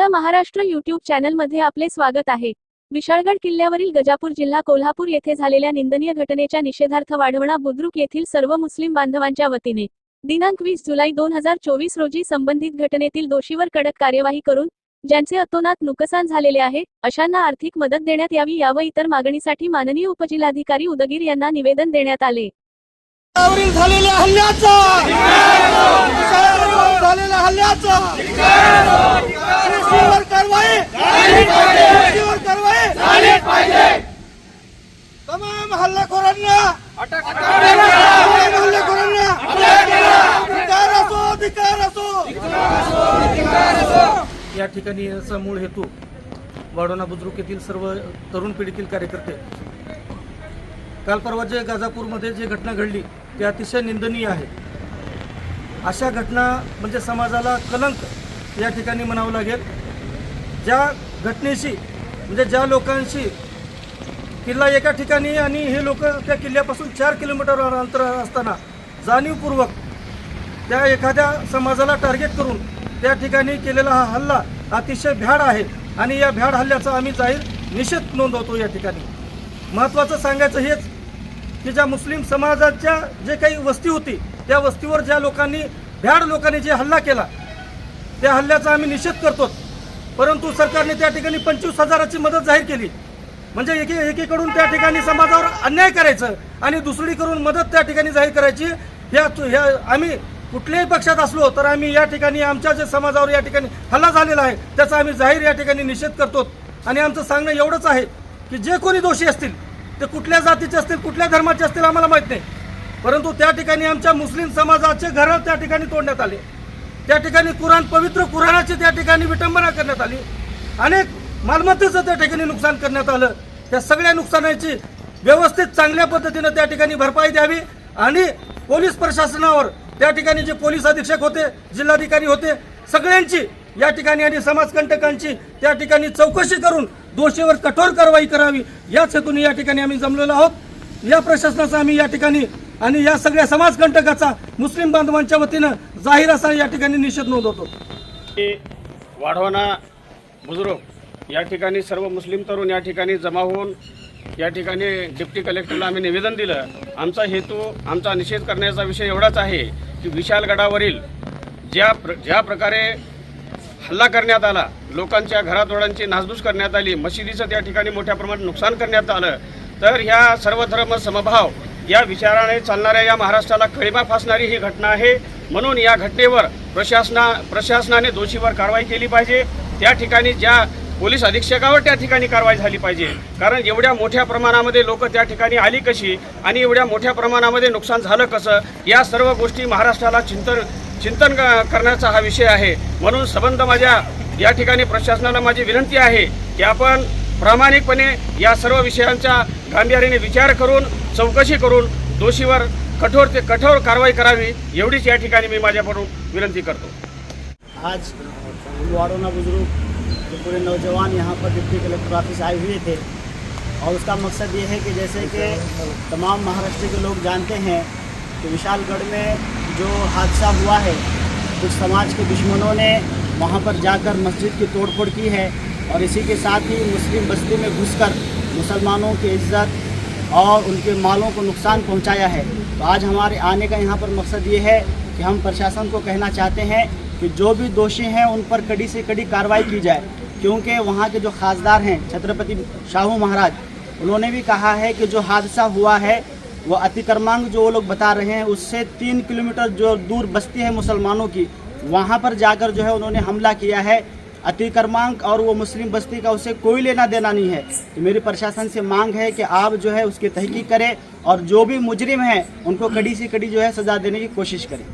आपला महाराष्ट्र युट्यूब चॅनलमध्ये आपले स्वागत आहे. विशाळगड किल्ल्यावरील गजापूर जिल्हा कोल्हापूर येथे झालेल्या निंदनीय घटनेच्या निषेधार्थ वाढवणा बुद्रुक येथील सर्व मुस्लिम बांधवांच्या वतीने. दिनांक वीस जुलै दोन हजार चोवीस रोजी संबंधित घटनेतील दोषीवर कडक कार्यवाही करून ज्यांचे अतोनात नुकसान झालेले आहे अशांना आर्थिक मदत देण्यात यावी याव इतर मागणीसाठी माननीय उपजिल्हाधिकारी उदगीर यांना निवेदन देण्यात आले. झालेल्या हल्ल्याचा! झालेल्या हल्ल्याचा! दोषीवर कारवाई! दोषीवर कारवाई! तमाम हल्लेखोरांना तमाम हल्लेखोरांना धिक्कार असो धिक्कार असो! या ठिकाणी याचा मूळ हेतू वाढोणा बुद्रुक येथील सर्व तरुण पिढीतील कार्यकर्ते. काल परवा जे गाजापूरमध्ये जी घटना घडली ती अतिशय निंदनीय आहे. अशा घटना म्हणजे समाजाला कलंक या ठिकाणी म्हणावं लागेल. ज्या घटनेशी म्हणजे ज्या लोकांशी किल्ला एका ठिकाणी आणि हे लोक त्या किल्ल्यापासून चार किलोमीटर अंतरावर असताना जाणीवपूर्वक त्या एखाद्या समाजाला टार्गेट करून त्या ठिकाणी केलेला हा हल्ला अतिशय भ्याड आहे. आणि या भ्याड हल्ल्याचा आम्ही जाहीर निषेध नोंदवतो या ठिकाणी. महत्त्वाचं सांगायचं हेच की ज्या मुस्लिम समाजाच्या जे काही वस्ती होती त्या वस्तीवर ज्या लोकांनी भ्याड लोकांनी जे हल्ला केला त्या हल्ल्याचा आम्ही निषेध करतो परंतु सरकारने त्या ठिकाणी पंचवीस हजाराची मदत जाहीर केली. म्हणजे एके एकीकडून त्या ठिकाणी समाजावर अन्याय करायचं आणि दुसरीकडून मदत त्या ठिकाणी जाहीर करायची ह्या ह्या आम्ही कुठल्याही पक्षात असलो तर आम्ही या ठिकाणी आमच्या जे समाजावर या ठिकाणी हल्ला झालेला आहे त्याचा आम्ही जाहीर या ठिकाणी निषेध करतो. आणि आमचं सांगणं एवढंच आहे की जे कोणी दोषी असतील ते कुठल्या जातीचे असतील कुठल्या धर्माचे असतील आम्हाला माहीत नाही. परंतु त्या ठिकाणी आमच्या मुस्लिम समाजाचे घरं त्या ठिकाणी तोडण्यात आले. त्या ठिकाणी कुराण पवित्र कुराणाची त्या ठिकाणी विटंबना करण्यात आली. अनेक मालमत्तेचं त्या ठिकाणी नुकसान करण्यात आलं. त्या सगळ्या नुकसानाची व्यवस्थित चांगल्या पद्धतीनं त्या ठिकाणी भरपाई द्यावी आणि पोलीस प्रशासनावर त्या ठिकाणी जे पोलीस अधीक्षक होते जिल्हाधिकारी होते सगळ्यांची या ठिकाणी आणि समाजकंटकांची त्या ठिकाणी चौकशी करून दोषीवर कठोर कारवाई करावी. याच हेतून या ठिकाणी आम्ही जमलेलो आहोत. या प्रशासनाचा आम्ही या ठिकाणी आणि या सगळ्या समाजकंटकाचा मुस्लिम बांधवांच्या वतीनं जाहीर असा या ठिकाणी निषेध नोंदवतो. वाढवाना बुजुर्ग या ठिकाणी सर्व मुस्लिम तरुण या ठिकाणी जमा होऊन या ठिकाणी डिप्टी कलेक्टरला आम्ही निवेदन दिलं. आमचा हेतू आमचा निषेध करण्याचा विषय एवढाच आहे की विशालगडावरील ज्या प्र ज्या प्रकारे हल्ला करण्यात आला लोकांच्या घरातोडांची नासधूस करण्यात आली मशिदीचं त्या ठिकाणी मोठ्या प्रमाणात नुकसान करण्यात आलं तर ह्या सर्व धर्म समभाव या विचाराने चालणाऱ्या या महाराष्ट्राला खळीमा फासणारी ही घटना आहे. म्हणून या घटनेवर प्रशासना प्रशासनाने दोषीवर कारवाई केली पाहिजे. त्या ठिकाणी ज्या पोलीस अधीक्षकावर त्या ठिकाणी कारवाई झाली पाहिजे. कारण एवढ्या मोठ्या प्रमाणामध्ये लोक त्या ठिकाणी आली कशी आणि एवढ्या मोठ्या प्रमाणामध्ये नुकसान झालं कसं या सर्व गोष्टी महाराष्ट्राला चिंतन चिंतन क- करण्याचा हा विषय आहे. म्हणून संबंध माझ्या या ठिकाणी प्रशासनाला माझी विनंती आहे की आपण प्रामाणिकपणे या सर्व विषयांचा गांभीर्याने विचार करून चौकशी करून दोषीवर कठोर ते कठोर कारवाई करावी, एवढीच या ठिकाणी मी विनंती करतो. आज वारोना बुज़ुर्ग जो पूरे नौजवान यहाँ पर डिप्टी कलेक्टर ऑफ़िस आए हुए थे, और उसका मकसद ये है कि जैसे कि तमाम महाराष्ट्र के लोग जानते हैं कि विशालगढ़ में जो हादसा हुआ है, कुछ समाज के दुश्मनों ने वहाँ पर जाकर मस्जिद की तोड़फोड़ की है, और इसी के साथ ही मुस्लिम बस्ती में घुसकर मुसलमानों की इज़्ज़त और उनके मालों को नुकसान पहुँचाया है। तो आज हमारे आने का यहाँ पर मकसद ये है कि हम प्रशासन को कहना चाहते हैं कि जो भी दोषी हैं, उन पर कड़ी से कड़ी कार्रवाई की जाए। क्योंकि वहाँ के जो खासदार हैं, छत्रपति शाहू महाराज, उन्होंने भी कहा है कि जो हादसा हुआ है, वो अतिक्रमांक जो वो लोग बता रहे हैं, उससे तीन किलोमीटर जो दूर बस्ती है मुसलमानों की, वहाँ पर जाकर जो है उन्होंने हमला किया है। अतिक्रमांक और वो मुस्लिम बस्ती का उसे कोई लेना देना नहीं है। तो मेरी प्रशासन से मांग है कि आप जो है उसकी तहकीक करें और जो भी मुजरिम हैं, उनको कड़ी से कड़ी जो है सज़ा देने की कोशिश करें।